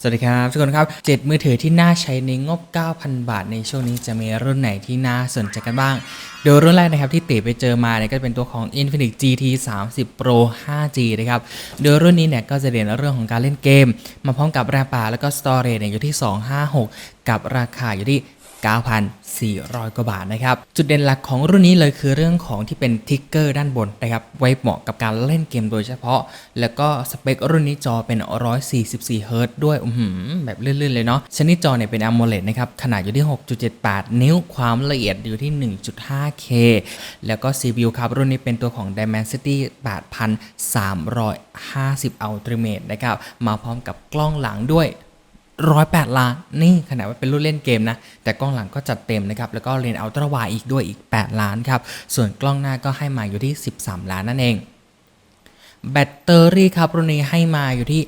สวัสดีครับทุกคนครับ 7 มือถือที่น่าใช้ในงบ 9,000 บาท ในช่วงนี้จะมีรุ่นไหนที่น่าสนใจกันบ้าง โดยรุ่นแรกนะครับที่ติไปเจอมาเนี่ยก็เป็นตัวของ Infinix GT 30 Pro 5G นะครับ โดยรุ่นนี้เนี่ยก็จะเด่นเรื่องของการเล่นเกม มาพร้อมกับแรมป่าแล้วก็สตอเรจเนี่ยอยู่ที่ 256 กับราคาอยู่ที่ 9,400 กว่าบาทนะครับ จุดเด่นหลักของรุ่นนี้เลยคือเรื่องของที่เป็นทิกเกอร์ด้านบนนะครับ ไว้เหมาะกับการเล่นเกมโดยเฉพาะ แล้วก็สเปครุ่นนี้จอเป็น 144เฮิรตด้วยอื้อหือแบบลื่นๆ เลยเนาะ ชนิดจอเนี่ยเป็น AMOLED นะครับ ขนาดอยู่ที่ 6.78 นิ้ว ความละเอียดอยู่ที่ 1.5K แล้วก็ CPU ครับ รุ่นนี้เป็นตัวของ Dimensity 8350 Ultimate นะครับ มาพร้อมกับกล้องหลังด้วย ร้อยแปดล้าน นี่ขนาดว่าเป็นรุ่นเล่นเกมนะ แต่กล้องหลังก็จัดเต็มนะครับ แล้วก็เลนส์อัลตร้าวายอีกด้วยอีก 8 ล้านครับ ส่วนกล้องหน้าก็ให้มาอยู่ที่ 13 ล้านนั่นเอง แบตเตอรี่ครับรุ่นนี้ให้มาอยู่ที่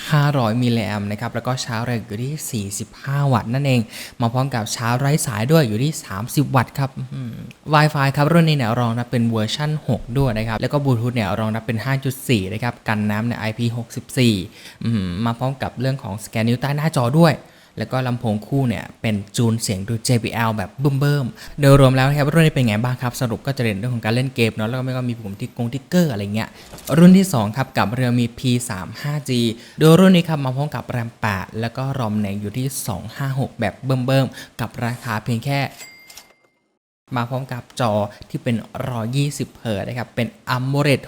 500 มิลลิแอมป์นะครับ แล้วก็ชาร์จแรงอยู่ที่ 45 วัตต์นั่นเอง มาพร้อมกับชาร์จไร้สายด้วยอยู่ที่ 30 วัตต์ครับ Wi-Fi ครับรุ่นนี้เนี่ยรองรับเป็นเวอร์ชัน6 ด้วยนะครับ แล้วก็บลูทูธเนี่ยรองรับเป็น 5.4 นะครับ กันน้ำเนี่ย IP64 มมาพร้อมกับเรื่องของสแกนนิ้วใต้หน้าจอด้วย แล้วก็ลำโพงคู่เนี่ยเป็นจูนเสียงดู JBL แบบบึ้มเบิ่มๆโดยรวมแล้วนะครับรุ่นนี้เป็นไงบ้างครับสรุปก็จะเด่นเรื่องของการเล่นเกมเนาะแล้วก็ไม่ก็มีปุ่มที่กงทิกเกอร์อะไรเงี้ยรุ่นที่ 2 ครับ กับเรือมี P3 5G โดยรุ่นนี้ครับมาพร้อมกับแรม8แล้วก็รอมแรงอยู่ที่ 256 แบบเบิ่มๆกับราคาเพียงแค่ มาพร้อมกับจอที่เป็น 120เฮิรตนะครับ เป็น AMOLED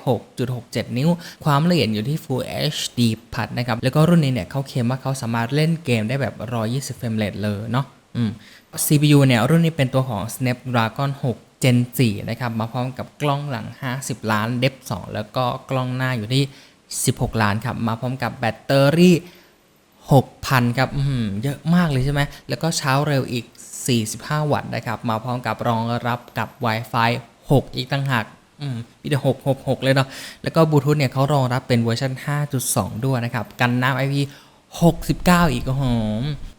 6.67 นิ้ว ความละเอียดอยู่ที่ Full HD พัดนะครับ แล้วก็รุ่นนี้เนี่ยเขาเคลมว่าเขาสามารถเล่นเกมได้แบบ 120เฟรมเรทเลยเนาะอืม CPU เนี่ยรุ่นนี้เป็นตัวของ Snapdragon 6 Gen 4นะครับ มาพร้อมกับกล้องหลัง 50 ล้านเดฟ2แล้วก็กล้องหน้าอยู่ที่ 16 ล้านครับ มาพร้อมกับแบตเตอรี่ 6,000 ครับเยอะมากเลยใช่ไหม แล้วก็เช้าเร็วอีก 45 วัตต์นะครับ มาพร้อมกับรองรับกับ Wi-Fi 6 อีกต่างหากอืมมีแต่6 6 6 เลยเนาะ แล้วก็บลูทูธเนี่ยเขารองรับเป็นเวอร์ชัน5.2 ด้วยนะครับ กันน้ำ IP 69 อีกโอ้โห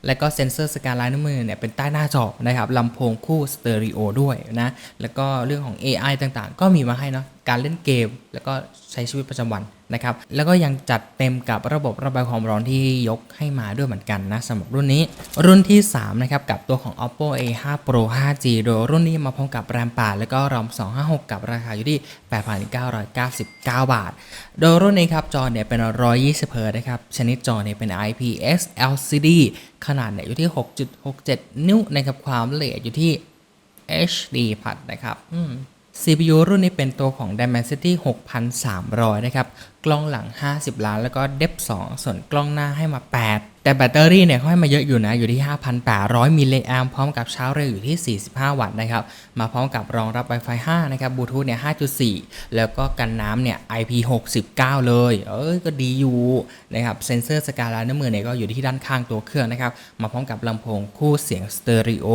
แล้วก็เซ็นเซอร์สแกนลายนิ้วมือเนี่ยเป็นใต้หน้าจอนะครับลำโพงคู่สเตอริโอด้วยนะ แล้วก็เรื่องของ AI ต่างๆ ก็มีมาให้เนาะ การเล่นเกม แล้วก็ใช้ชีวิตประจำวัน นะครับ แล้วก็ยังจัดเต็มกับระบบระบายความร้อนที่ยกให้มาด้วยเหมือนกันนะสำหรับรุ่นนี้ รุ่นที่ 3 นะครับ กับตัวของ oppo a5 pro 5g โดยรุ่นนี้มาพร้อมกับแรม8แล้วก็รอม256 กับราคาอยู่ที่ 8,999 บาท โดยรุ่นนี้ครับจอเนี่ยเป็น 120เฮิรตนะครับ ชนิดจอเนี่ยเป็น IPS LCD ขนาดเนี่ยอยู่ที่ 6.67 นิ้วนะครับความละเอียดอยู่ที่ HD พัดนะครับ อืม CPU รุ่นนี้เป็นตัวของ Dimensity 6300 นะครับ กล้องหลัง 50 ล้าน แล้วก็ Depth 2 ส่วนกล้องหน้าให้มา 8 แต่แบตเตอรี่เนี่ยเขาให้มาเยอะอยู่นะ อยู่ที่ 5,800 มิลลิแอมพร้อมกับชาร์จเร็วอยู่ที่ 45 วัตต์นะครับ มาพร้อมกับรองรับ Wi-Fi 5 นะครับบลูทูธเนี่ย 5.4 แล้วก็กันน้ำเนี่ย IP69 เลย เอ้ย ก็ดีอยู่นะครับเซนเซอร์สกาลานิ้วมือเนี่ยก็อยู่ที่ด้านข้างตัวเครื่องนะครับ มาพร้อมกับลำโพงคู่เสียงสเตอริโอ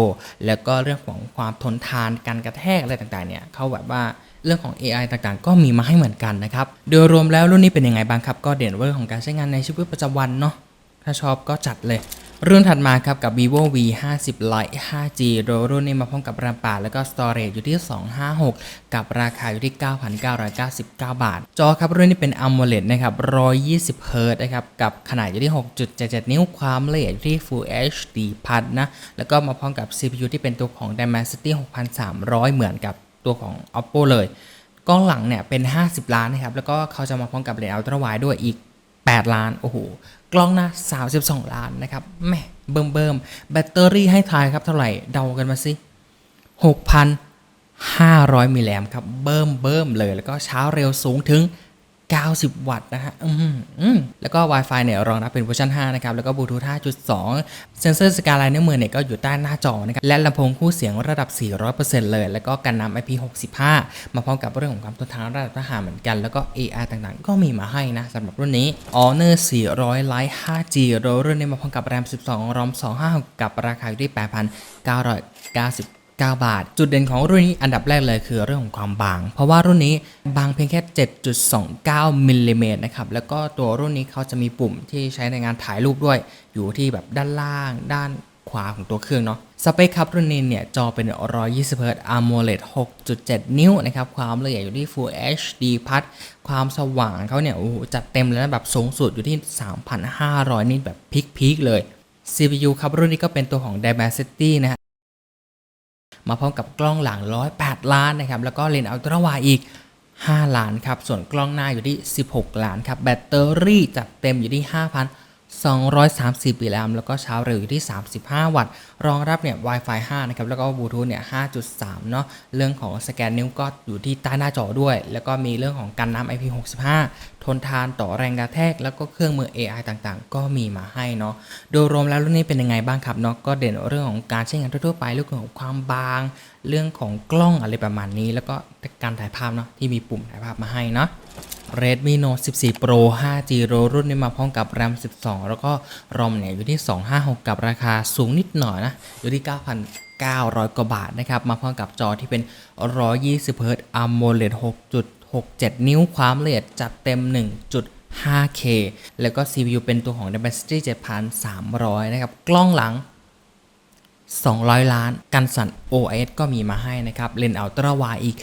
แล้วก็เรื่องของความทนทานการกระแทกอะไรต่างๆเนี่ยเขาแบบว่าเรื่องของ AI ต่างๆ ก็มีมาให้เหมือนกันนะครับ โดยรวมแล้วรุ่นนี้เป็นยังไงบ้างครับ ก็เด่นเรื่องของการใช้งานในชีวิตประจำวันเนาะ ถ้าชอบก็จัดเลย รุ่นถัดมาครับกับ vivo v 5 0 lite 5g โดยรุ่นนี้มาพร้อมกับแรม8แล้วก็ storage อยู่ที่ 256 กับราคาอยู่ที่ 9,999 บาท จอครับรุ่นนี้เป็น AMOLED นะครับ 120เฮิรตซ์นะครับ กับขนาดอยู่ที่ 6.77 นิ้ว ความละเอียดอยู่ที่ Full HD พัดนะ แล้วก็มาพร้อมกับ CPU ที่เป็นตัวของ Dimensity 6300 เหมือนกับตัวของ oppo เลย กล้องหลังเนี่ยเป็น 50 ล้านนะครับ แล้วก็เขาจะมาพร้อมกับเลนส์อัลตร้าไวด์ด้วยอีก 8 ล้าน โอ้โห กล้องหน้า 32 ล้านนะครับแม่เบิ่มเบิ่มแบตเตอรี่ให้ทายครับเท่าไหร่ เดากันมาสิ 6,500 มิลลิแอมครับ เบิ่มเบิ่มเลย แล้วก็เช้าเร็วสูงถึง 90 วัตต์นะฮะอืมอืมแล้วก็ Wi-Fi เนี่ยรองรับเป็นเวอร์ชัน5นะครับ แล้วก็บลูทูธ5.2 เซนเซอร์สกาลายนิ้วมือเนี่ยก็อยู่ใต้หน้าจอนะครับ และลำโพงคู่เสียงระดับ 400%เลย แล้วก็กันน้ำ IP65 มาพร้อมกับเรื่องของความทนทานระดับทหารเหมือนกัน แล้วก็ AI ต่างๆ ก็มีมาให้นะสำหรับรุ่นนี้ Honor 400 Lite 5G โดยรุ่นนี้มาพร้อมกับแรม 12 ROM 256 กับราคาอยู่ที่ 8,990 9 บาท จุดเด่นของรุ่นนี้อันดับแรกเลยคือเรื่องของความบาง เพราะว่ารุ่นนี้บางเพียงแค่ 7.29มิลลิเมตรนะครับ แล้วก็ตัวรุ่นนี้เขาจะมีปุ่มที่ใช้ในงานถ่ายรูปด้วย อยู่ที่แบบด้านล่าง ด้านขวาของตัวเครื่องเนาะ สเปคครับรุ่นนี้เนี่ย จอเป็น 120 Hz AMOLED 6.7 นิ้วนะครับ ความละเอียดอยู่ที่ Full HD พัดความสว่างเขาเนี่ยโอ้โหจัดเต็มเลยนะแบบสูงสุดอยู่ที่ 3,500 นิตแบบพีคๆเลย CPU ครับรุ่นนี้ก็เป็นตัวของ Dimensity นะฮะ มาพร้อมกับกล้องหลัง 108 ล้านนะครับแล้วก็เลนส์อัลตร้าไวอีก 5 ล้านครับส่วนกล้องหน้าอยู่ที่ 16 ล้านครับแบตเตอรี่จัดเต็มอยู่ที่5,000 230 บิลแอมแล้วก็ช้าเร็วอยู่ที่ 35 วัตต์ รองรับเนี่ย Wi-Fi 5 นะครับ แล้วก็บลูทูธเนี่ย 5.3 เนาะ เรื่องของสแกนนิ้วก็อยู่ที่ใต้หน้าจอด้วย แล้วก็มีเรื่องของกันน้ำ IP65 ทนทานต่อแรงกระแทก แล้วก็เครื่องมือ AI ต่างๆ ก็มีมาให้เนาะ โดยรวมแล้วรุ่นนี้เป็นยังไงบ้างครับเนาะ ก็เด่นเรื่องของการใช้งานทั่วไป เรื่องของความบาง เรื่องของกล้องอะไรประมาณนี้ แล้วก็การถ่ายภาพเนาะ ที่มีปุ่มถ่ายภาพมาให้เนาะ Redmi Note 14 Pro 5G รุ่นนี้มาพร้อมกับ RAM 12 แล้วก็ ROM เนี่ยอยู่ที่ 256 กับราคาสูงนิดหน่อยนะ อยู่ที่ 9,900 กว่าบาทนะครับ มาพร้อมกับจอที่เป็น 120 Hz AMOLED 6.67 นิ้วความละเอียดจัดเต็ม 1.5K แล้วก็ CPU เป็นตัวของ Dimensity 7300 นะครับ กล้องหลัง 200 ล้าน กันสั่น OIS ก็มีมาให้นะครับ เลนส์อัลตร้าไวอีก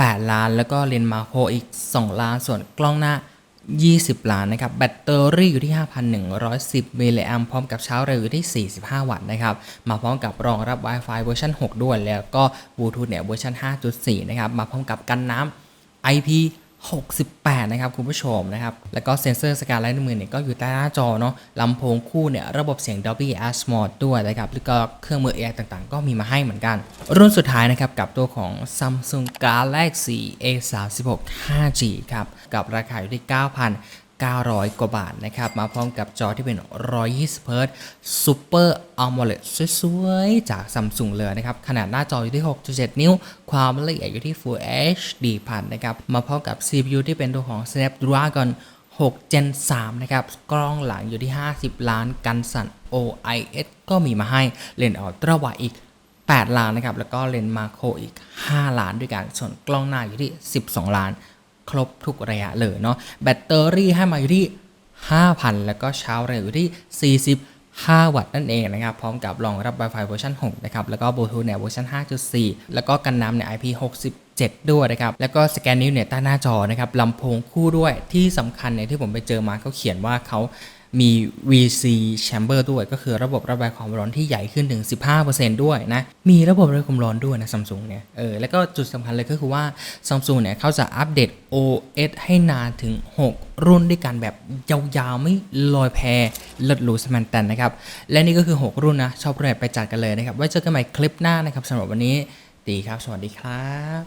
8 ล้าน แล้วก็เลนส์มาโครอีก 2 ล้าน ส่วนกล้องหน้า 20 ล้านนะครับ แบตเตอรี่อยู่ที่ 5,110มิลลิแอมพร้อมกับชาร์จเร็วอยู่ที่ 45 วัตต์นะครับ มาพร้อมกับรองรับ Wi-Fi เวอร์ชัน6 ด้วย แล้วก็บลูทูธเนี่ยเวอร์ชัน5.4 นะครับ มาพร้อมกับกันน้ำ IP 68 นะครับคุณผู้ชมนะครับ แล้วก็เซ็นเซอร์สการลายนิ้วมือเนี่ยก็อยู่ใต้หน้าจอเนาะลำโพงคู่เนี่ยระบบเสียง Dolby Atmos ด้วยนะครับแล้วก็เครื่องมือ AI ต่างๆ ก็มีมาให้เหมือนกัน รุ่นสุดท้ายนะครับกับตัวของ Samsung Galaxy A36 5G ครับกับราคาอยู่ที่ 9,000 900 กว่าบาทนะครับ มาพร้อมกับจอที่เป็น 120 Hz Super AMOLED สวยๆ จาก Samsung เลยนะครับ ขนาดหน้าจออยู่ที่ 6.7 นิ้ว ความละเอียดอยู่ที่ Full HD พันนะครับ มาพร้อมกับ CPU ที่เป็นตัวของ Snapdragon 6 Gen 3 นะครับ กล้องหลังอยู่ที่ 50 ล้านกันสั่น OIS ก็มีมาให้เลนส์อัลตร้าไวด์อีก 8 ล้านนะครับ แล้วก็เลนส์มาโครอีก 5 ล้านด้วยกัน ส่วนกล้องหน้าอยู่ที่ 12 ล้าน ครบทุกระยะเลยเนาะแบตเตอรี่ให้มาอยู่ที่ 5,000 แล้วก็ชาร์จเร็วอยู่ที่ 45 วัตต์นั่นเองนะครับ พร้อมกับรองรับ Wi-Fi เวอร์ชัน6นะครับ แล้วก็บลูทูธเนี่ยเวอร์ชัน5.4 แล้วก็กันน้ำเนี่ย IP67 ด้วยนะครับ แล้วก็สแกนนิ้วเนี่ยใต้หน้าจอนะครับลำโพงคู่ด้วยที่สำคัญเนี่ยที่ผมไปเจอมาเขาเขียนว่าเขา มี VC chamber ด้วย ก็คือระบบระบายความร้อนที่ใหญ่ขึ้นถึง 15%ด้วยนะ มีระบบระบายความร้อนด้วยนะซัมซุงเนี่ย เออ แล้วก็จุดสำคัญเลยก็คือว่าซัมซุงเนี่ยเขาจะอัปเดต OS ให้นานถึง 6 รุ่นด้วยกันแบบยาวๆ ไม่ลอยแพเลิศหรูสแมนแตนนะครับ และนี่ก็คือ 6 รุ่นนะ ชอบรุ่ไหนไปจัดกันเลยนะครับ ไว้เจอกันใหม่คลิปหน้านะครับสำหรับวันนี้ตีครับ สวัสดีครับ